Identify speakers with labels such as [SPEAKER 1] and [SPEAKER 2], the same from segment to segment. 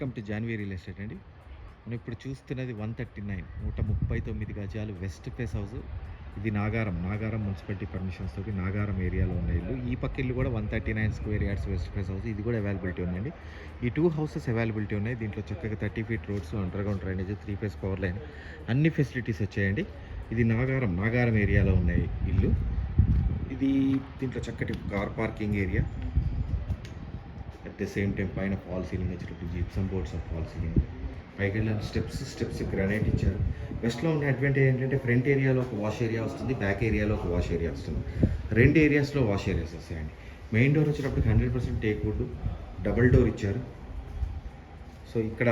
[SPEAKER 1] Welcome to Janvi real estate అండి. మనం ఇప్పుడు చూస్తున్నది వన్ థర్టీ నైన్ నూట ముప్పై తొమ్మిది గజాలు వెస్ట్ ఫేస్ హౌస్. ఇది నాగారం నాగారం మున్సిపాలిటీ పర్మిషన్స్ తోటి నాగారం ఏరియాలో ఉన్న ఇల్లు. ఈ పక్క ఇల్లు కూడా one thirty nine square yards west face house. ఇది కూడా అవైలబిలిటీ ఉందండి. ఈ టూ హౌసెస్ అవైలబిలిటీ ఉన్నాయి. దీంట్లో చక్కగా thirty feet roads underground drainage three phase power line అన్ని ఫెసిలిటీస్ వచ్చాయండి. ఇది నాగారం నాగారం ఏరియాలో ఉన్నాయి ఇల్లు. ఇది దీంట్లో చక్కటి car parking area at the same time పైన ఫాల్ సీలింగ్ వచ్చేటప్పుడు gypsum boards of fall ceiling పైకి వెళ్ళిన స్టెప్స్ స్టెప్స్ గ్రానైట్ ఇచ్చారు. వెస్ట్లో ఉన్న అడ్వాంటేజ్ ఏంటంటే ఫ్రంట్ ఏరియాలో ఒక వాష్ ఏరియా వస్తుంది బ్యాక్ ఏరియాలో ఒక వాష్ ఏరియా వస్తుంది. రెండు ఏరియాస్లో వాష్ ఏరియాస్ వస్తాయండి. మెయిన్ డోర్ వచ్చేటప్పటికి hundred percent teak wood double door ఇచ్చారు. సో ఇక్కడ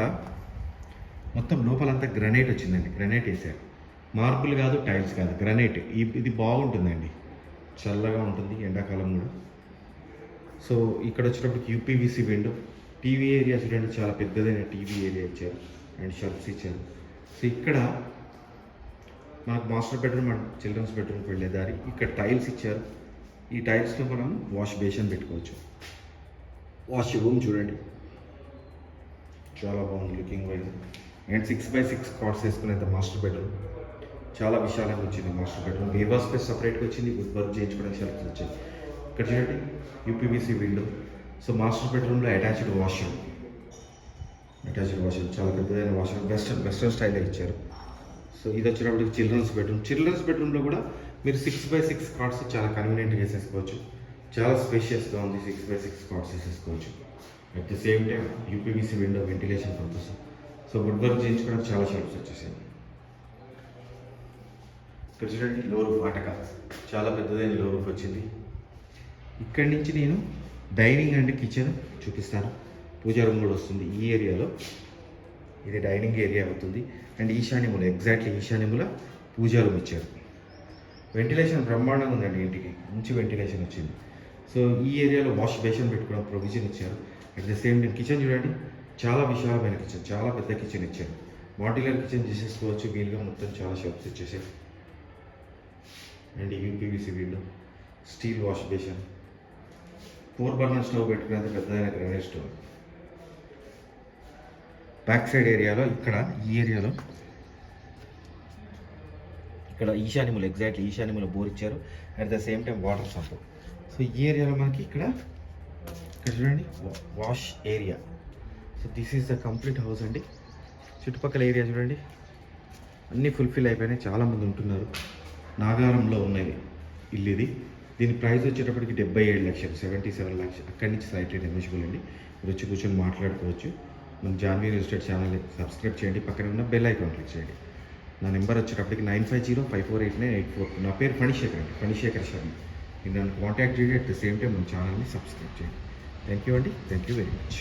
[SPEAKER 1] మొత్తం లోపలంతా గ్రనైట్ వచ్చిందండి. గ్రనైట్ వేసారు. మార్బుల్ కాదు టైల్స్ కాదు గ్రనైట్ ఇది బాగుంటుందండి. చల్లగా ఉంటుంది ఎండాకాలం కూడా. సో ఇక్కడ వచ్చినప్పటికి యూపీవీసీ విండో టీవీ ఏరియా చూడండి చాలా పెద్దదైన టీవీ ఏరియా ఇచ్చారు అండ్ షెల్ఫ్స్ ఇచ్చారు. సో ఇక్కడ మనకు మాస్టర్ బెడ్రూమ్ అండ్ చిల్డ్రన్స్ బెడ్రూమ్కి వెళ్ళే దారి ఇక్కడ టైల్స్ ఇచ్చారు. ఈ టైల్స్లో మనం వాష్ బేషన్ పెట్టుకోవచ్చు. వాష్ రూమ్ చూడండి. చాలా బాగుంది looking wise and six by six cards వేసుకునేంత master bedroom చాలా విశాలంగా వచ్చింది మాస్టర్ బెడ్రూమ్ బేబా స్పేస్ సపరేట్గా వచ్చింది వుడ్ వర్క్ చేయించుకోవడానికి షెల్ఫ్స్ వచ్చాయి. ఇక్కడ చూడండి యూపీబీసీ విండో సో మాస్టర్ బెడ్రూమ్లో అటాచ్డ్ వాష్రూమ్. Attached washroom. చాలా పెద్దదైన వాష్రూమ్. వెస్టర్న్ వెస్టర్న్ స్టైల్లో ఇచ్చారు. సో ఇది వచ్చేటప్పటికి చిల్డ్రన్స్ బెడ్రూమ్. చిల్డ్రన్స్ బెడ్రూమ్లో కూడా మీరు సిక్స్ బై సిక్స్ కార్డ్స్ చాలా కన్వీనియంట్గా వేసేసుకోవచ్చు చాలా స్పేషియస్గా ఉంది సిక్స్ బై సిక్స్ కార్డ్స్ వేసేసుకోవచ్చు at the same time UPVC window ventilation purpose so wood work చేయించుకోవడానికి చాలా షాప్స్ వచ్చేసాయి ఇక్కడ చూడండి లో రూఫ్ ఆటక. చాలా పెద్దదైన లో రూఫ్ వచ్చింది. ఇక్కడి నుంచి నేను డైనింగ్ అండ్ కిచెన్ చూపిస్తాను. పూజా రూమ్ కూడా వస్తుంది ఈ ఏరియాలో. ఇది డైనింగ్ ఏరియా అవుతుంది. అండ్ ఈశాన్యముల ఎగ్జాక్ట్లీ ఈశాన్యముల పూజా రూమ్ ఇచ్చారు. వెంటిలేషన్ బ్రహ్మాండంగా ఉందండి ఇంటికి. మంచి వెంటిలేషన్ వచ్చింది. సో ఈ ఏరియాలో వాష్ బేషన్ పెట్టుకోవడం ప్రొవిజన్ ఇచ్చారు. At the same time kitchen చూడండి. చాలా విశాలమైన కిచెన్ చాలా పెద్ద కిచెన్ ఇచ్చారు. మాడ్యులర్ కిచెన్ చేసేసుకోవచ్చు. వీలుగా మొత్తం చాలా షాప్స్ వచ్చేసాయి. అండ్ యూపీవీసీ వీళ్ళు steel wash basin four burner stove పెట్టుకునేది పెద్దదైన గ్రానైట్ స్టవ్. బ్యాక్ సైడ్ ఏరియాలో ఇక్కడ ఈ ఏరియాలో ఇక్కడ ఈశాన్యములు ఎగ్జాక్ట్లీ ఈశాన్యములు బోర్ ఇచ్చారు. At the same time water sump so ఈ ఏరియాలో మనకి ఇక్కడ ఇక్కడ చూడండి wash area. So this is the complete house అండి. చుట్టుపక్కల ఏరియా చూడండి. అన్నీ ఫుల్ఫిల్ అయిపోయినాయి. చాలామంది ఉంటున్నారు. నాగారంలో ఉన్నది ఇల్లు ఇది. దీని ప్రైస్ వచ్చేటప్పటికి డెబ్బై ఏడు లక్షలు సెవెంటీ సెవెన్ లక్షలు అక్కడి నుంచి స్లైట్లీ నెగోషియబుల్ అండి. మీరు వచ్చి కూర్చొని మాట్లాడుకోవచ్చు. మన Janvi real estate channel subscribe చేయండి. పక్కన ఉన్న బెల్ ఐకాన్ క్లిక్ చేయండి. నా నెంబర్ వచ్చేటప్పటికి nine five zero five four eight nine eight four. నా పేరు ఫణిశేఖర్ అండి. ఫణిశేఖర్ శర్మ. మీరు నన్ను కాంటాక్ట్ చేయండి అట్ ద సేమ్ టైం మన ఛానల్ని సబ్స్క్రైబ్ చేయండి. థ్యాంక్ యూ అండి. Thank you very much